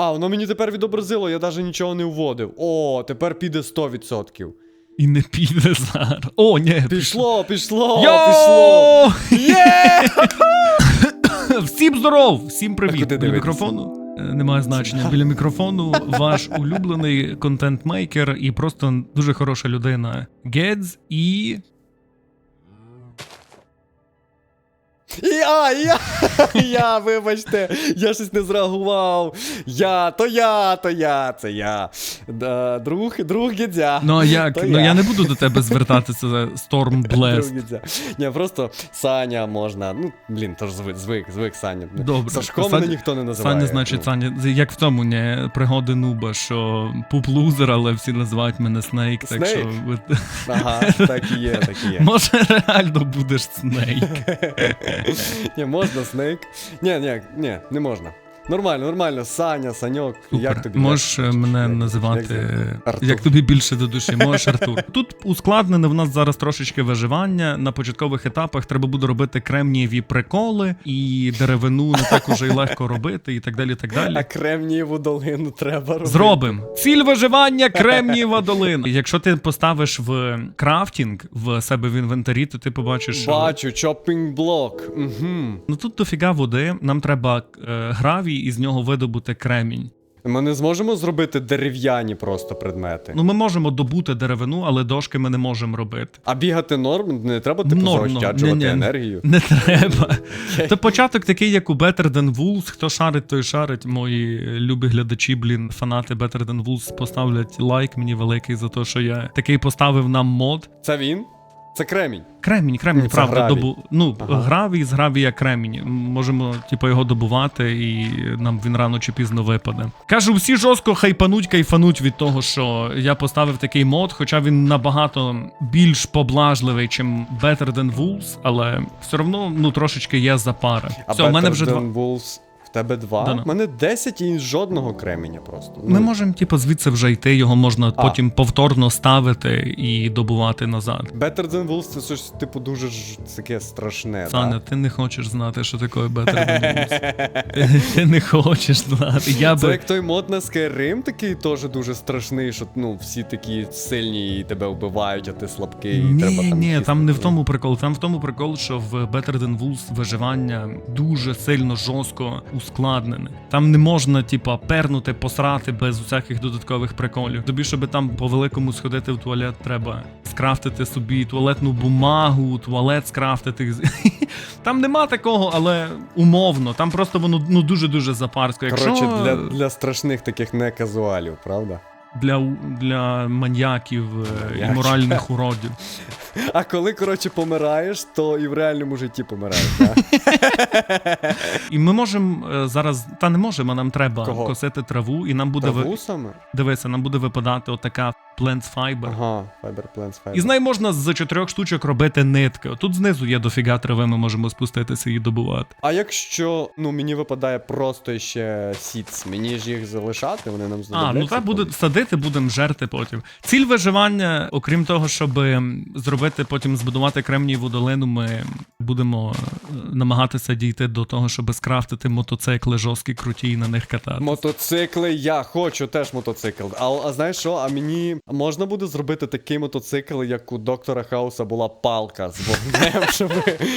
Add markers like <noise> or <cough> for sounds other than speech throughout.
А, воно мені тепер відобразило, я навіть нічого не вводив. О, тепер піде 100%. І не піде зараз. О, ні. Пішло, пішло, Йо! пішло. Є! <coughs> Всім здоров! Всім А привіт! куди Біля дивитися? мікрофону. е, Немає значення. Біля мікрофону ваш улюблений контент-мейкер і просто дуже хороша людина. Гедз і. Я, я, <laughs> я, вибачте, я щось не зреагував. Я, то я, то я, це я. Да, друг, друг гідзя. Ну а як? То Ну я. я не буду до тебе звертатися за Storm Друг гідзя. Ні, просто Саня можна. Ну, блін, тож звик, звик, звик Саня. Добре. Сашко Саня- мене ніхто не називає. Саня, значить, Ну, Саня, як в тому, не пригоди Нуба, що пуп лузер, але всі називають мене Снейк, так що. Снейк? ви- Ага, так і є, так і є. <laughs> Може, реально будеш Снейк. <laughs> Ні, можна Снейк. Ні, ні, ні, не можна. Нормально, нормально. Саня, Саньок. Як тобі? Можеш як? е, мене Як- називати, як як, тобі більше до душі. Можеш Артур. <laughs> Тут ускладнене в нас зараз трошечки виживання. На початкових етапах треба буде робити кремнієві приколи, і деревину не так уже й легко робити, і так далі. так далі. А Кремнієву долину треба робити. Зробим. Ціль виживання Кремнієва долина. Якщо ти поставиш в крафтінг в себе в інвентарі, то ти побачиш. Бачу, чоппінг блок. Угу. Ну тут дофіга води, нам треба е, гравій і з нього видобути кремінь. Ми не зможемо зробити дерев'яні просто предмети. Ну ми можемо добути деревину, але дошки ми не можемо робити. А бігати норм, не треба типу Норм, заощаджувати ні-ні. енергію. Не треба. То початок такий, як у Better Than Wolves. Хто шарить, той шарить. Мої любі глядачі, блін, фанати Better Than Wolves поставлять лайк мені великий за те, що я такий поставив нам мод. Це він? Це кремінь. Кремінь, кремінь, це правда, гравій. добу... ну, Ага. гравій з гравія кремінь. Можемо, типу, його добувати, і нам він рано чи пізно випаде. Кажу, всі жорстко хайпануть, кайфануть від того, що я поставив такий мод, хоча він набагато більш поблажливий, чим Better Than Wolves, але все одно ну, трошечки є запара. А Все, у мене вже два. Wolves в тебе два? Да-да. У мене 10 і жодного кременя просто. Ми Ну, можемо, типу, звідси вже йти, його можна потім повторно ставити і добувати назад. Better Than Wolves це щось, типу, дуже ж таке страшне. Саня, да? ти не хочеш знати, що таке Better Than Wolves. <laughs> Ти не хочеш знати. Я Це би. як той мод на Skyrim такий теж дуже страшний, що ну всі такі сильні і тебе вбивають, а ти слабкий. і треба Ні, там ні, там не в тому прикол. Там в тому прикол, що в Better Than Wolves виживання дуже сильно жорстко ускладнене. Там не можна, типа, пернути, посрати без усяких додаткових приколів. Тобі, щоб там по великому сходити в туалет, треба скрафтити собі туалетну бумагу, туалет скрафтити. <laughs> Там нема такого, але умовно. Там просто воно ну дуже дуже запарсько. Якщо Коротше, для, для страшних таких не казуалів, правда? Для, для маньяків е, і моральних уродів. А коли, коротше, помираєш, то і в реальному житті помираєш? <laughs> І ми можемо е, зараз, та не можемо, нам треба Кого? косити траву, і нам буде ви... Траву саме? дивися, нам буде випадати отака Plants Fiber. Ага, Fiber Plants Fiber. І з неї можна з чотирьох штучок робити нитки. Тут знизу є дофіга трави, ми можемо спуститися і добувати. А якщо ну мені випадає просто ще сіц, мені ж їх залишати, вони нам А, ну так буде садити, будемо жерти потім. Ціль виживання, окрім того, щоб зробити потім збудувати кремнієву долину, ми будемо е, намагатися дійти до того, щоб скрафтити мотоцикли жорсткі, круті і на них катати. Мотоцикли, я хочу теж мотоцикл. А, а знаєш що? А мені можна буде зробити такий мотоцикл, як у доктора Хауса була палка з вогнем, <laughs> щоб,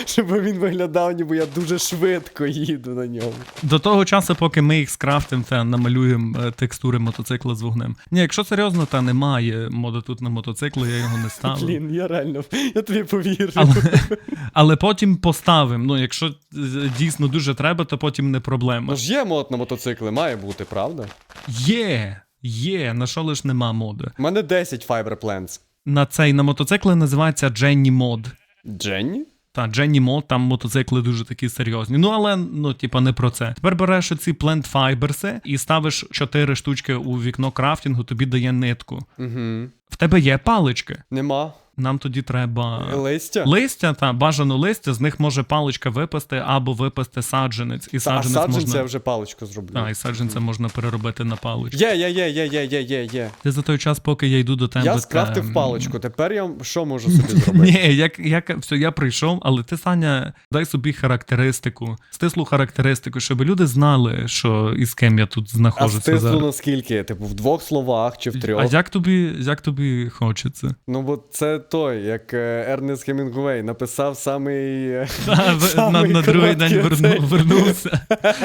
щоб він виглядав, ніби я дуже швидко їду на ньому. До того часу, поки ми їх скрафтимо та намалюємо е, текстури мотоцикла з вогнем. Ні, якщо серйозно, та немає мода тут на мотоцикли, я його не ставив. Блін, я реально, я тобі повірю. Але, але потім поставимо. Ну, якщо е, дійсно дуже треба, то потім не проблема. Ну ж є мод на мотоцикли, має бути, правда? Є, є, на що лиш нема моди. У мене 10 Fiber Plants. На цей на мотоцикли називається Дженні Мод. Дженні? Та Дженні Мод, там мотоцикли дуже такі серйозні. Ну але ну, типа, не про це. Тепер береш ці Plant Fibers і ставиш чотири штучки у вікно крафтінгу, тобі дає нитку. Угу. В тебе є палички. Нема. Нам тоді треба. Листя? Листя, та бажано листя, з них може паличка випасти або випасти саджанець. І Та, а саджанця можна. я вже паличку зроблю. Та, і саджанця можна переробити на паличку. Є, є, є, є, є, є, є, є. Ти за той час, поки я йду до тебе. Я та, скрафтив м, паличку, тепер я що можу собі зробити? <laughs> Ні, як, як все, я прийшов, але ти, Саня, дай собі характеристику, стислу характеристику, щоб люди знали, що і з ким я тут А знаходжуся стисло зараз. наскільки? Типу, в двох словах чи в трьох? А як тобі, як тобі хочеться? Ну, бо це той, як Ернест Хемінгуей написав самий. е, <laughs> Та, на, на другий день верну, вернувся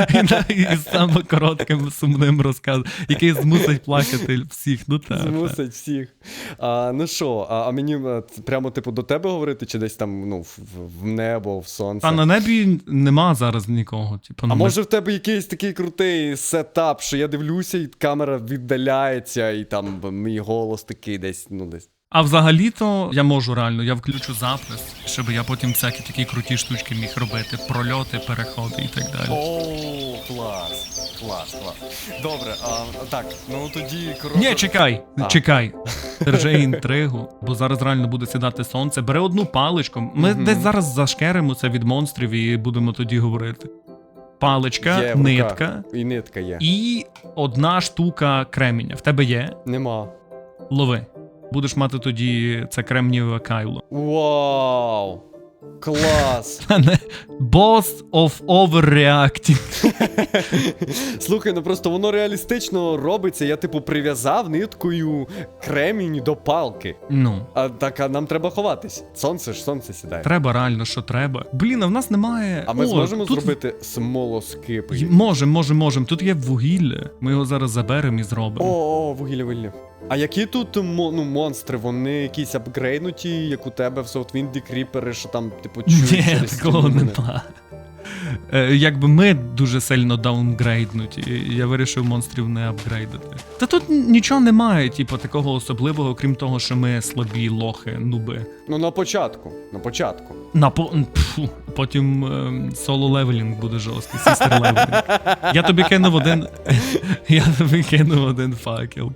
<laughs> і, саме коротким сумним розказом, який змусить плакати всіх. Ну та, та. Змусить всіх. А, ну що, а, а мені е, прямо типу до тебе говорити, чи десь там ну, в, небо, в сонце? А на небі нема зараз нікого. Типу, А ми- може в тебе якийсь такий крутий сетап, що я дивлюся, і камера віддаляється, і там мій голос такий десь, ну десь. А взагалі-то я можу реально, я включу запис, щоб я потім всякі такі круті штучки міг робити, прольоти, переходи і так далі. О, клас, клас, клас. Добре, а так, ну тоді коротко. Ні, чекай, А. чекай. <laughs> Держи інтригу, бо зараз реально буде сідати сонце. Бери одну паличку. Ми Мгм. десь зараз зашкеримо це від монстрів і будемо тоді говорити. Паличка, Є нитка І нитка є. і одна штука креміння. В тебе є? Нема. Лови. Будеш мати тоді це кремнієве кайло. Вау! Клас! <laughs> Boss of Overreacting. <laughs> Слухай, ну просто воно реалістично робиться. Я, типу, прив'язав ниткою кремінь до палки. Ну. А так, а нам треба ховатись. Сонце ж сонце сідає. Треба реально, що треба. Блін, а в нас немає. А ми О, зможемо тут... зробити смолоскипи. Й- Можем, можем, можем. Тут є вугілля. Ми його зараз заберемо і О, зробимо. о, вугілля, вугілля. А які тут ну, монстри? Вони якісь апгрейднуті, як у тебе в Southwind кріпери, що там, типу, чують Ні, через такого стіни? нема. Е, Якби ми дуже сильно даунгрейднуті, і я вирішив монстрів не апгрейдити. Та тут нічого немає, типу, такого особливого, крім того, що ми слабі лохи, нуби. Ну, на початку. На початку. На по... Пфу, потім ем, соло левелінг буде жорсткий, сістер левелінг. Я тобі кинув один. <laughs> Я тобі кинув один факел.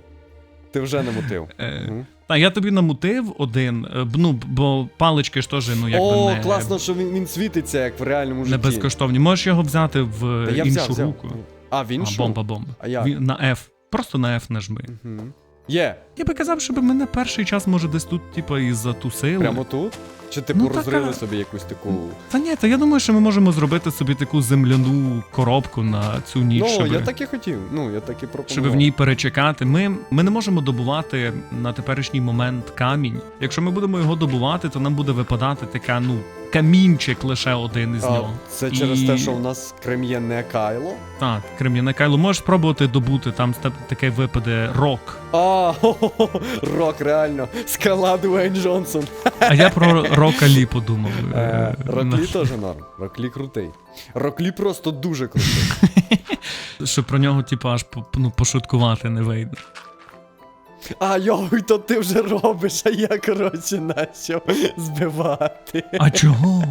Ти вже не мотив. Е, Та я тобі намутив один, е, ну, бо палички ж теж, ну якби О, не, класно, що він, він світиться, як в реальному не житті. безкоштовні. Можеш його взяти в Та я іншу взяв, взяв. руку. А, в іншу? А, бомба, бомба. А як? Він- на F. Просто на F нажми. Є, Я би казав, щоб мене перший час, може, десь тут, типу, і затусили. прямо тут? Чи типу Ну, така- розрили собі якусь таку. Та ні, та я думаю, що ми можемо зробити собі таку земляну коробку на цю ніч, ну, щоб, я так і хотів. Ну, я так і пропонував. щоб в ній перечекати. Ми, ми не можемо добувати на теперішній момент камінь. Якщо ми будемо його добувати, то нам буде випадати така, ну, камінчик лише один із А, нього. це через те, що в нас крем'є не кайло. Так, крем'яне кайло. Можеш спробувати добути, там таке випаде рок. А, <laughs> рок, реально. Скала Дуейн Джонсон. А я про Рока Лі подумав. Е, Роклі теж норм. Роклі крутий. Роклі просто дуже крутий. <laughs> Що про нього, типу, аж ну, пошуткувати не вийде. А, йой, то ти вже робиш, а я, коротше, почав збивати. А чого?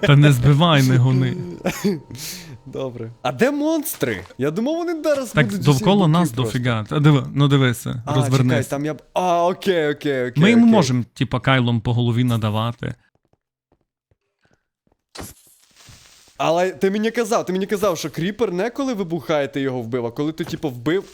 Та не збивай, не гони. <laughs> Добре. А де монстри? Я думав, вони зараз Так будуть Так, довкола нас дофіга. Та диви, ну дивися, А, розвернись. чекай, там я б. А, окей, окей, окей. Ми окей. можемо, типа, кайлом по голові надавати. Але ти мені казав, ти мені казав, що кріпер не коли вибухає, ти його вбив, а коли ти, типу, вбив.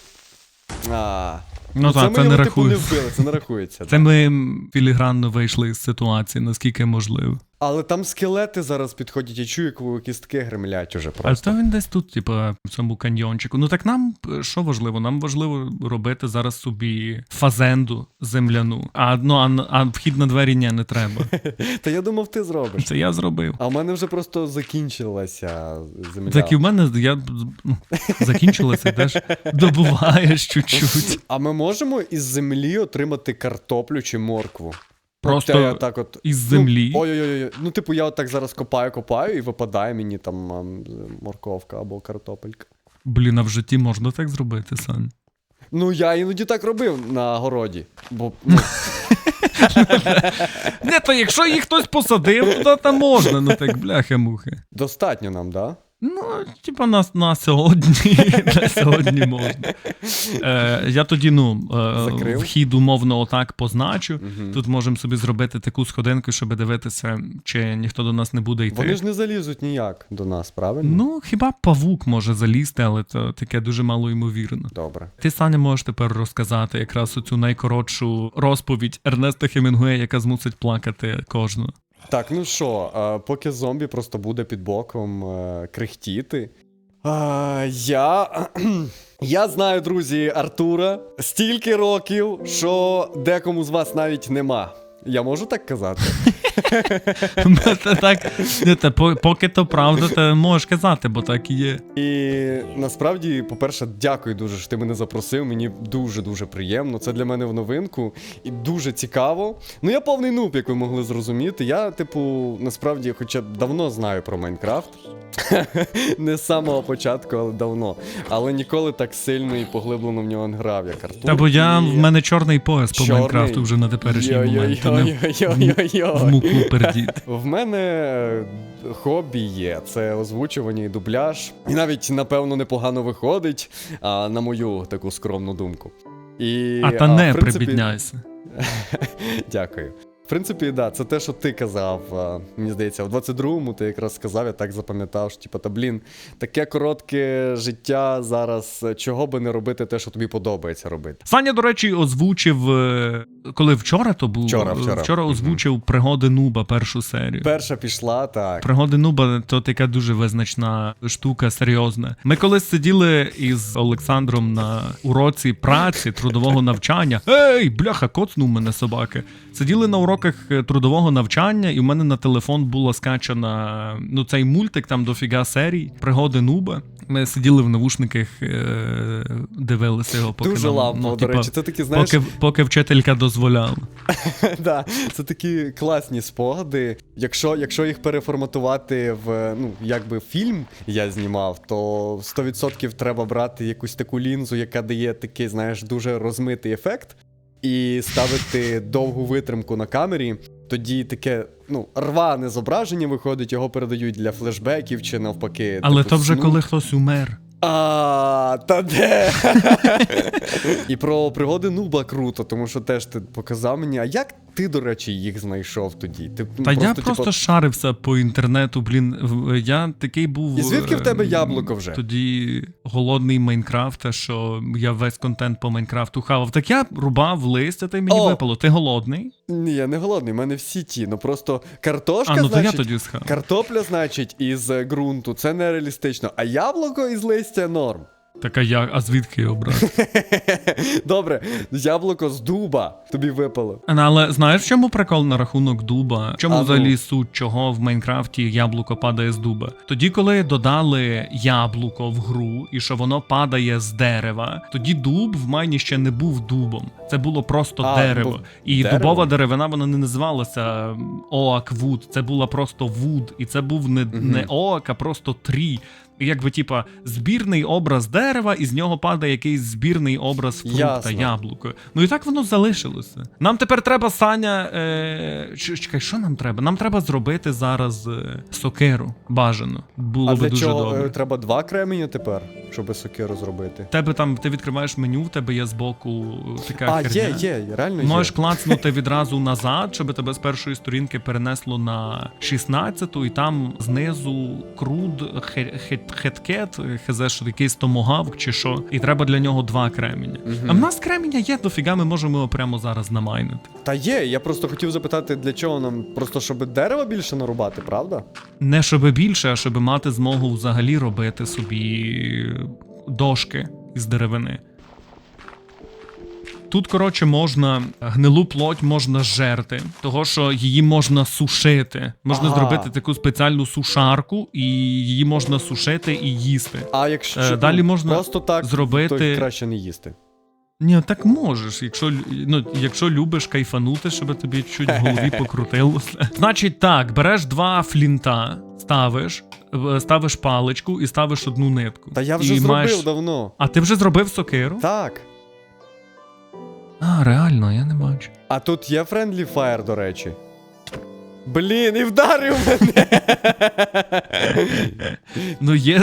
А. Ну це так, ми це не його, типу, не вбили, це не рахується. Це ми філігранно вийшли з ситуації, наскільки можливо. Але там скелети зараз підходять, я чую, як кістки гремлять уже А просто. то він десь тут, типа, в цьому каньйончику. Ну так нам е, що важливо? Нам важливо робити зараз собі фазенду земляну. А ну а, а вхід на двері ні, не треба. <laughs> Та я думав, ти зробиш. Це я зробив. А в мене вже просто закінчилася земля. Так і в мене я ну, закінчилося, теж добуваєш чуть-чуть. А ми можемо із землі отримати картоплю чи моркву? Просто От я так от. із землі? Ну, ой-ой-ой. Ну, типу, я отак зараз копаю, копаю, і випадає мені там морковка або картопелька. Блін, а в житті можна так зробити, Сан. Ну, я іноді так робив на городі. Бо ну, <laughs> Не, то якщо їх хтось посадив, то там можна, ну так бляха-мухи. достатньо нам, да? Ну, типа, на, на сьогодні. <laughs> на сьогодні можна. Е, я тоді, ну, е, вхід умовно отак позначу. Мгм. Тут можемо собі зробити таку сходинку, щоб дивитися, чи ніхто до нас не буде йти. Вони ж не залізуть ніяк до нас, правильно? Ну, хіба павук може залізти, але це таке дуже мало ймовірно. Добре. Ти, Саня, можеш тепер розказати якраз оцю найкоротшу розповідь Ернеста Хемінгуея, яка змусить плакати кожного. Так, ну що, поки зомбі просто буде під боком е, крихтіти. Я. <clears throat> Я знаю, друзі, Артура стільки років, що декому з вас навіть нема. Я можу так казати? <laughs> <laughs> Та так, та по- поки то правда, ти можеш казати, бо так і є. І насправді, по-перше, дякую дуже, що ти мене запросив. Мені дуже-дуже приємно. Це для мене в новинку і дуже цікаво. Ну, я повний нуб, як ви могли зрозуміти. Я, типу, насправді, хоча б давно знаю про Майнкрафт. <laughs> Не з самого початку, але давно. Але ніколи так сильно і поглиблено в нього не грав, як Артур. Та бо я в мене чорний пояс по Чорний? Майнкрафту вже на теперішній момент. то не в муку пердіт. <laughs> В мене е, хобі є. Це озвучування і дубляж. І навіть, напевно, непогано виходить, а, на мою таку скромну думку. І, А та не принципі, прибідняйся. <laughs> Дякую. В принципі, да, це те, що ти казав. Мені здається, в 22-му ти якраз сказав, я так запам'ятав, що типу, та блін, таке коротке життя зараз. е, Чого би не робити те, що тобі подобається робити. Саня, до речі, озвучив, е, коли вчора то був. Вчора, вчора. Мгм. озвучив пригоди Нуба першу серію. Перша пішла, так. Пригоди Нуба то така дуже визначна штука, серйозна. Ми колись сиділи із Олександром на уроці праці, трудового навчання. Ей, бляха, коцнув мене собаки. Сиділи на уроках е, трудового навчання, і в мене на телефон була скачана ну, цей мультик, там дофіга серій, пригоди Нуба. Ми сиділи в навушниках, е, дивилися його, поки Дуже нам, лампово, ну, до речі. Це такі, знаєш, Поки, поки вчителька дозволяла. <laughs> да, це такі класні спогади. Якщо, якщо їх переформатувати в ну, якби фільм я знімав, то 100% треба брати якусь таку лінзу, яка дає такий, знаєш, дуже розмитий ефект, і ставити довгу витримку на камері. Тоді таке, ну, рване зображення виходить, його передають для флешбеків чи навпаки. Але типу, то вже сну. коли хтось умер. А, та де? <laughs> І про пригоди Нуба круто, тому що теж ти показав мені. А як ти, до речі, їх знайшов тоді? Ти ну, Та я просто типу, шарився по інтернету, блін. Я такий був. І звідки в тебе е, яблуко вже? Тоді голодний Майнкрафта, що я весь контент по Майнкрафту хавав. Так я рубав листя, та й мені О! випало. Ти голодний? Ні, я не голодний, в мене всі ті. Ну просто картошка, а, ну то я тоді схав. картопля, значить, із ґрунту, це нереалістично. А яблуко із листя норм. Так а я, а звідки його брати? <laughs> Добре, яблуко з дуба тобі випало. Ну, Але знаєш, в чому прикол на рахунок дуба? В чому ну. взагалі суть, чого в Майнкрафті яблуко падає з дуба? Тоді, коли додали яблуко в гру і що воно падає з дерева, тоді дуб в майні ще не був дубом. Це було просто А, дерево. був І дерево? дубова деревина вона не називалася Оак Вуд. Це була просто вуд. І це був не, не Оак, а просто трі. Якби типа збірний образ дерева, і з нього падає якийсь збірний образ фрукта, Ясно. яблуко. Ну і так воно залишилося. Нам тепер треба, Саня. Е... Чекай, що нам треба? Нам треба зробити зараз е... сокеру. Бажано. Було а би для дуже чого добре. е, треба два кременя тепер, щоб сокиру зробити? Тебе там ти відкриваєш меню, в тебе є збоку така А, херня. є, є, реально Можеш клацнути відразу назад, щоб тебе з першої сторінки перенесло на 16-ту, і там знизу круд, хе- хеткет, хз, що якийсь томогавк чи що, і треба для нього два креміння. А в нас креміння є дофіга, ми можемо його прямо зараз намайнити. Та є, я просто хотів запитати, для чого нам просто щоб дерева більше нарубати, правда? Не щоб більше, а щоб мати змогу взагалі робити собі дошки із деревини. Тут, коротше, можна гнилу плоть можна жерти, того що її можна сушити. Можна Ага. зробити таку спеціальну сушарку, і її можна сушити і їсти. А якщо Е, далі можна просто так, зробити- то краще не їсти. Ні, так можеш, якщо, ну, якщо любиш кайфанути, щоб тобі чуть в голові <laughs> покрутилося. Значить, так, береш два флінта, ставиш, е, ставиш паличку і ставиш одну нитку. Та я вже і зробив маєш... давно. А ти вже зробив сокиру? Так. А, реально, я не бачу. А тут є Friendly Fire, до речі. Блін, і вдарив мене. <laughs> Ну є.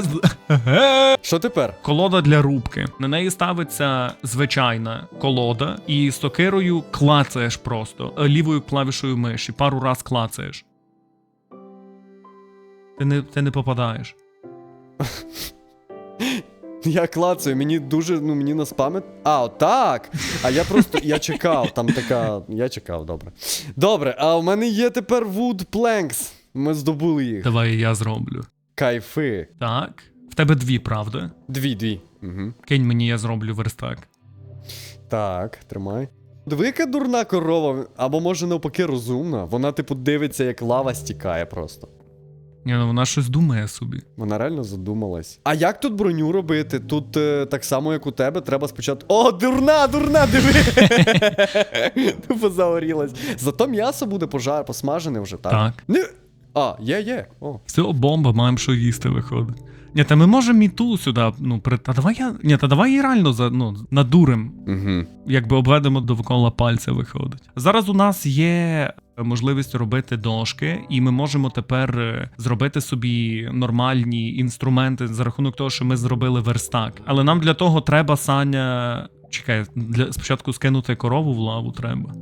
<laughs> Що тепер? Колода для рубки. На неї ставиться звичайна колода, і з сокирою клацаєш просто е, лівою клавішою миші, пару раз клацаєш. Ти не, ти не попадаєш. <laughs> <laughs> Я клацаю, мені дуже, ну мені на спам'ят. А, так. А я просто я чекав, там така. Я чекав, добре. Добре, а у мене є тепер Wood Planks. Ми здобули їх. Давай я зроблю. Кайфи. Так. В тебе дві, правда? Дві, дві. Угу. Кинь мені, я зроблю верстак. Так, тримай. Диви, яка дурна корова, або може навпаки розумна. Вона, типу, дивиться, як лава стікає просто. Ні, ну вона щось думає собі. Вона реально задумалась. А як тут броню робити? Тут е, так само, як у тебе, треба спочатку. О, дурна, дурна, диви! <laughs> Тупо загорілась. Зато м'ясо буде пожар, посмажене вже, так? Так. Не... А, є, є. О. Все, бомба, маємо що їсти, виходить. Ні, та ми можемо і ту сюди, ну, при... Та давай я. Ні, та давай її реально за, ну, надурим. Угу. якби обведемо довкола пальця виходить. Зараз у нас є можливість робити дошки, і ми можемо тепер е, зробити собі нормальні інструменти за рахунок того, що ми зробили верстак. Але нам для того треба Саня. Чекай, для спочатку скинути корову в лаву треба.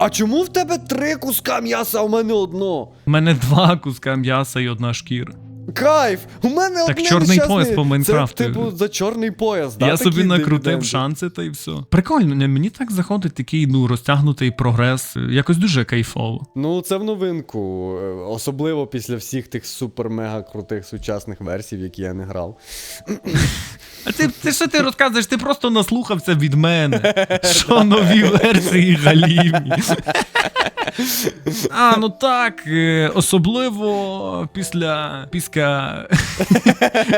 А чому в тебе три куска м'яса, а у мене одно? У мене два куска м'яса і одна шкіра. Кайф! У мене Так одне чорний нещасне- пояс по Майнкрафту. Це, типу, за чорний пояс, да? Я собі накрутив дивіденди? шанси та й все. Прикольно, не, мені так заходить такий ну розтягнутий прогрес. Якось дуже кайфово. Ну, це в новинку. е, Особливо після всіх тих супер-мега крутих сучасних версій, в які я не грав. <laughs> А ти, ти що ти розказуєш? Ти просто наслухався від мене. Що нові версії галімі. А, ну так, е, особливо після після.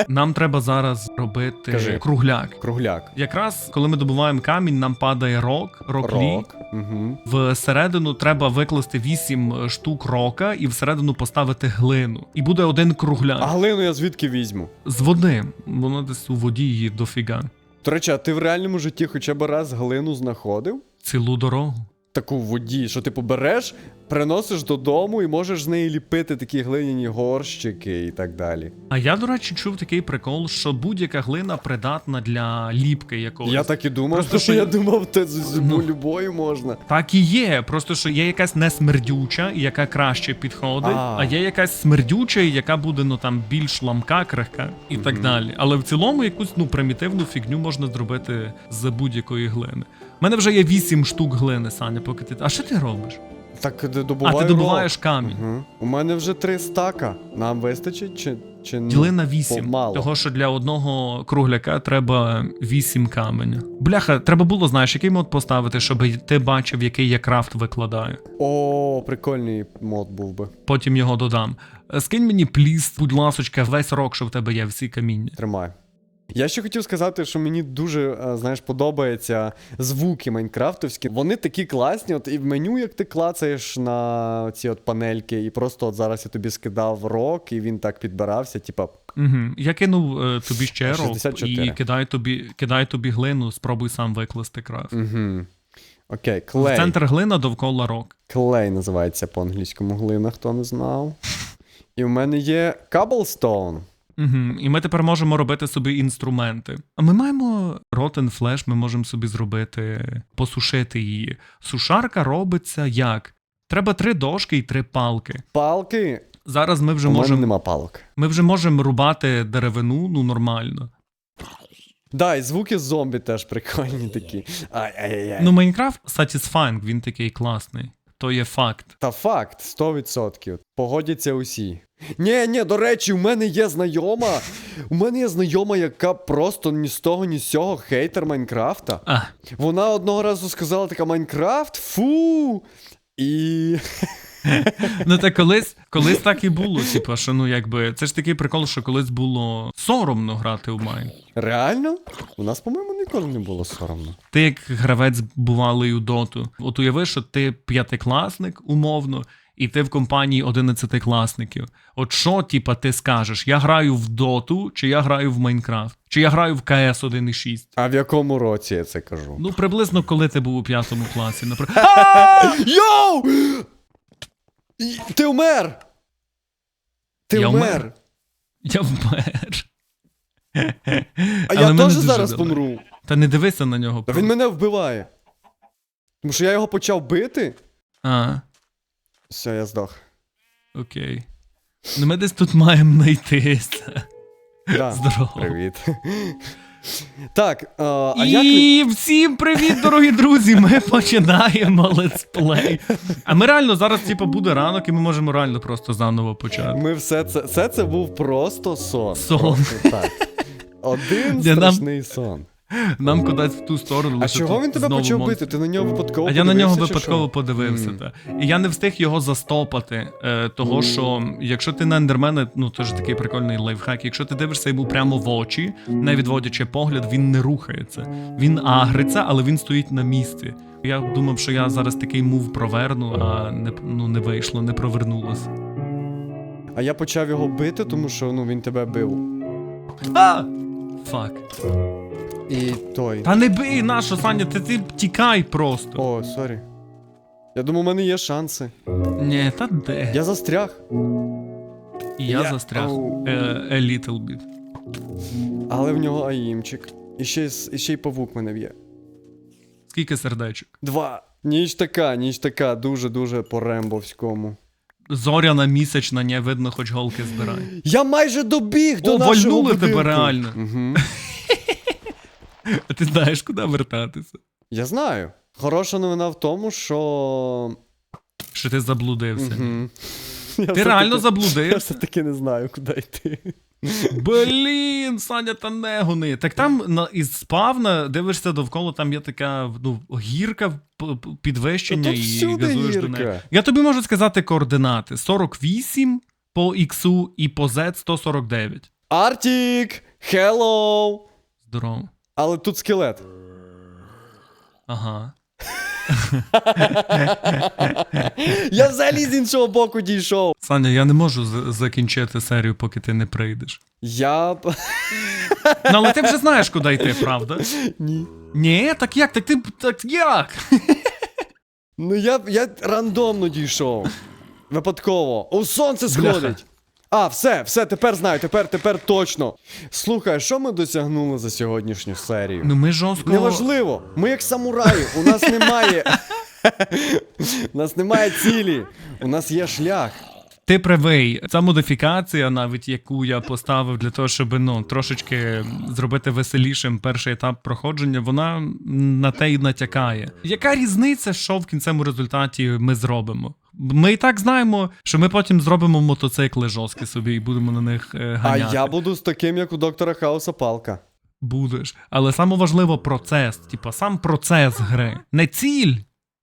Нам треба зараз робити Кажи. кругляк. Кругляк. Якраз коли ми добуваємо камінь, нам падає рок, роклі. Рок. Угу. Всередину треба викласти 8 штук рока і всередину поставити глину. І буде один кругляк. А глину я звідки візьму? З води. Воно десь у воді її дофіга. До речі, а ти в реальному житті хоча б раз глину знаходив? Цілу дорогу. Таку в воді, що типу береш, приносиш додому і можеш з неї ліпити такі глиняні горщики і так далі. А я, до речі, чув такий прикол, що будь-яка глина придатна для ліпки якоїсь. Я так і думав, Просто що я думав, це з, Ну. любою можна. Так і є. Просто що є якась несмердюча, яка краще підходить, А. а, є якась смердюча, яка буде ну там більш ламка, крихка і так далі. Але в цілому якусь ну примітивну фігню можна зробити з будь-якої глини. У мене вже є 8 штук глини, Саня, поки ти. А що ти робиш? Так добуваю а ти добуваєш рок. камінь. Угу. У мене вже три стака. Нам вистачить чи, чи ні? Діли на 8. Мало. Того, що для одного кругляка треба 8 каменя. Бляха, треба було, знаєш, який мод поставити, щоб ти бачив, який я крафт викладаю. О, прикольний мод був би. Потім його додам. Скинь мені пліс, будь ласочка, весь рок, що в тебе є, всі каміння. Тримай. Я ще хотів сказати, що мені дуже, е, знаєш, подобаються звуки майнкрафтовські. Вони такі класні, от і в меню, як ти клацаєш на ці от панельки, і просто от зараз я тобі скидав рок, і він так підбирався, типа. Угу. Я кинув е, тобі ще рок 64. і кидай тобі, кидай тобі глину, спробуй сам викласти крафт. Угу. Окей, В клей. центр глина довкола рок. Клей називається по-англійському глина, хто не знав. І в мене є Cobblestone. Угу. І ми тепер можемо робити собі інструменти. А ми маємо Rotten Flash, ми можемо собі зробити, посушити її. Сушарка робиться як? Треба три дошки і три палки. Палки. Зараз ми вже У можемо нема палок. ми вже можемо рубати деревину, ну нормально. Да, і звуки зомбі теж прикольні такі. Ай-яй-яй. Ну, Майнкрафт Satisfying, він такий класний. То є факт. Та факт, 100%. Погодяться усі. Ні, ні, до речі, у мене є знайома. У мене є знайома, яка просто ні з того, ні з цього хейтер Майнкрафта. А, Вона одного разу сказала така Майнкрафт, фу. І. <laughs> <laughs> ну та колись, колись так і було. Типа, що ну якби це ж такий прикол, що колись було соромно грати в Майн. Реально? У нас, по-моєму, ніколи не було соромно. Ти як гравець бувалий у доту. От уяви, що ти п'ятикласник, умовно, і ти в компанії 11-класників. От що, типа, ти скажеш? Я граю в Доту, чи я граю в Майнкрафт, чи я граю в КС 1.6? А в якому році я це кажу? Ну, приблизно коли ти був у п'ятому класі. Наприклад. Йоу! Ти вмер! Ти Я вмер! вмер? Я вмер. А Але я мене теж дуже зараз далеко. помру. Та не дивися на нього. Та він мене вбиває. Тому що я його почав бити. А, Все, я здох. окей. Ну, ми десь тут маємо знайтися. Да. Здорово. Привіт. Так, а, а як ви... І всім привіт, дорогі друзі! Ми <laughs> починаємо летсплей. А ми реально зараз, типу, буде ранок, і ми можемо реально просто заново почати. Ми все це. Все це був просто сон. Сон. Просто так. <laughs> Один Для нам- страшний сон. Нам кудись в ту сторону. А лише чого тут він тебе знову почав монстр. бити? Ти на нього випадково А я на нього чи випадково що? подивився. Мгм. Та. І я не встиг його застопати. Е, того, що якщо ти на ендермена, ну теж такий прикольний лайфхак, якщо ти дивишся йому прямо в очі, не відводячи погляд, він не рухається. Він агриться, але він стоїть на місці. Я думав, що я зараз такий мув проверну, а не, ну, не вийшло, не провернулося. А я почав його бити, тому що ну, він тебе бив. А! Фак. І той. Та не бий нашу, Саня, ти, ти тікай просто. О, сорі. Я думаю, у мене є шанси. Ні, та де? Я застряг, І я, Я- застряг. Ау. Е, a little bit. але в нього аїмчик. І ще, й с- і ще й павук мене б'є. Скільки сердечок? Два. Ніч така, ніч така, дуже-дуже по рембовському. Зоряна місячна, не видно, хоч голки збирає. Я майже добіг до О, нашого вальнули тебе реально. Угу. <laughs> А ти знаєш, куди вертатися? Я знаю. Хороша новина в тому, що. Що ти заблудився. Мгм. Ти реально Я заблудився? все-таки не знаю, куди йти. Блін, Саня, та не гони. Так там на, із спавна дивишся довкола, там є така ну, гірка, п- п- підвищення Та тут і всюди газуєш до неї. гірка. Я тобі можу сказати координати: 48 по X і по Z 149. Артік! Hello! Здорово. Але тут скелет. Ага. <laughs> Я взагалі з іншого боку дійшов. Саня, я не можу закінчити серію, поки ти не прийдеш. Я. Ну, але ти вже знаєш, куди йти, правда? Ні. Ні, так як? Так ти так як? Ну я, я рандомно дійшов. Випадково. О, сонце сходить. А, все, все, тепер знаю, тепер, тепер точно. Слухай, що ми досягнули за сьогоднішню серію? Ну ми жорстко. Неважливо, ми як самураї, у нас немає. У нас немає цілі, у нас є шлях. Ти правий. Ця модифікація, навіть яку я поставив для того, щоб ну трошечки зробити веселішим перший етап проходження, вона на те й натякає. Яка різниця, що в кінцевому результаті ми зробимо? Ми і так знаємо, що ми потім зробимо мотоцикли жорсткі собі і будемо на них е, А я буду з таким, як у доктора Хауса палка. Будеш. Але саме важливо процес, типа сам процес гри. Не ціль,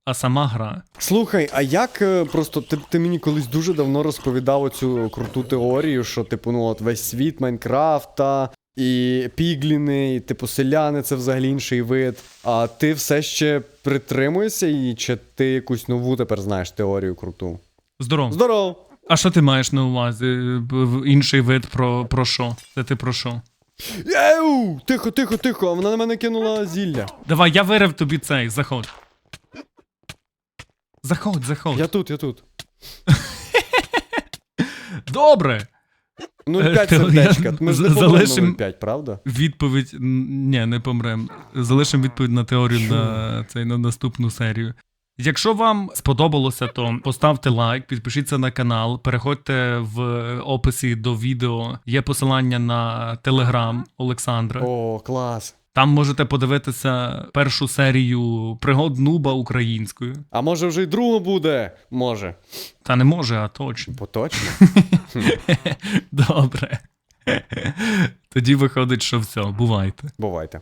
а сама гра. Слухай, а як е, просто ти, ти мені колись дуже давно розповідав оцю круту теорію, що типу, ну от весь світ Майнкрафта і пігліни, і типу селяни це взагалі інший вид. А ти все ще притримуєшся її, чи ти якусь нову тепер знаєш теорію круту? Здорово. Здоров! А що ти маєш на увазі? Інший вид про, про що? Це ти про що? Еу! Тихо, тихо, тихо, а вона на мене кинула зілля. Давай, я вирив тобі цей, заходь. Заходь, заходь. Я тут, я тут. Добре. 0,5 Е, сердечка. Ми ж не залишим- 0,5, правда? Відповідь. Ні, не помрем. Залишимо відповідь на теорію на, цей, на наступну серію. Якщо вам сподобалося, то поставте лайк, підпишіться на канал, переходьте в описі до відео. Є посилання на телеграм Олександра. О, клас. Там можете подивитися першу серію пригод Нуба українською. А може вже й другу буде? Може. Та не може, а точно. Бо точно? <laughs> Добре. Тоді виходить, що все, бувайте. Бувайте.